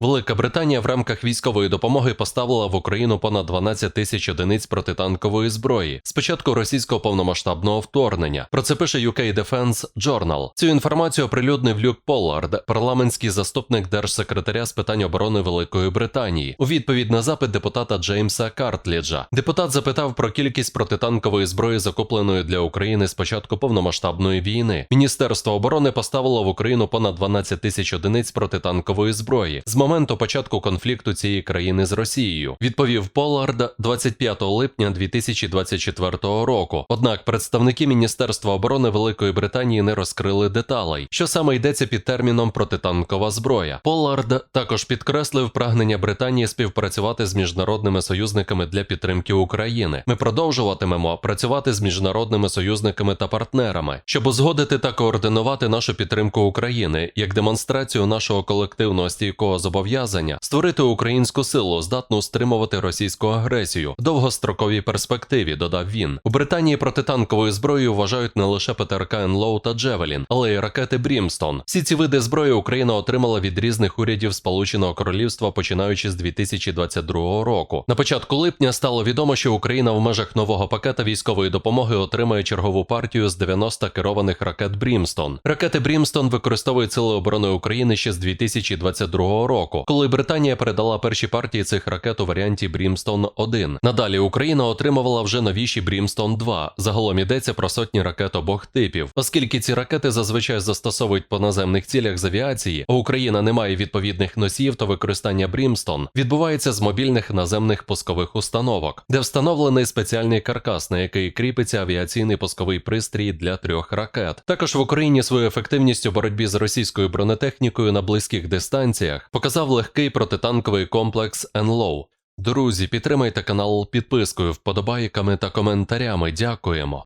Велика Британія в рамках військової допомоги поставила в Україну понад 12 тисяч одиниць протитанкової зброї з початку російського повномасштабного вторгнення. Про це пише UK Defense Journal. Цю інформацію оприлюднив Люк Поллард, парламентський заступник держсекретаря з питань оборони Великої Британії, у відповідь на запит депутата Джеймса Картліджа. Депутат запитав про кількість протитанкової зброї, закупленої для України з початку повномасштабної війни. Міністерство оборони поставило в Україну понад 12 тисяч одиниць протитанкової зброї з моменту початку конфлікту цієї країни з Росією. Відповів Поллард 25 липня 2024 року. Однак представники Міністерства оборони Великої Британії не розкрили деталей, що саме йдеться під терміном протитанкова зброя. Поллард також підкреслив прагнення Британії співпрацювати з міжнародними союзниками для підтримки України. Ми продовжуватимемо працювати з міжнародними союзниками та партнерами, щоб узгодити та координувати нашу підтримку України як демонстрацію нашого колективного стійкого зобов'язання створити українську силу, здатну стримувати російську агресію довгостроковій перспективі. Додав він. У Британії протитанковою зброєю вважають не лише ПТРК «Енлоу» та Джевелін, але й ракети Брімстон. Всі ці види зброї Україна отримала від різних урядів Сполученого Королівства, починаючи з 2022 року. На початку липня стало відомо, що Україна в межах нового пакета військової допомоги отримає чергову партію з 90 керованих ракет Брімстон. Ракети Брімстон використовують сили оборони України ще з 2022 року, коли Британія передала перші партії цих ракет у варіанті Брімстон 1 Надалі Україна отримувала вже новіші Брімстон 2 Загалом йдеться про сотні ракет обох типів, оскільки ці ракети зазвичай застосовують по наземних цілях з авіації, а Україна не має відповідних носіїв, то використання Брімстон відбувається з мобільних наземних пускових установок, де встановлений спеціальний каркас, на який кріпиться авіаційний пусковий пристрій для трьох ракет. Також в Україні свою ефективність у боротьбі з російською бронетехнікою на близьких дистанціях показав легкий протитанковий комплекс «Енлоу». Друзі, підтримайте канал підпискою, вподобайками та коментарями. Дякуємо.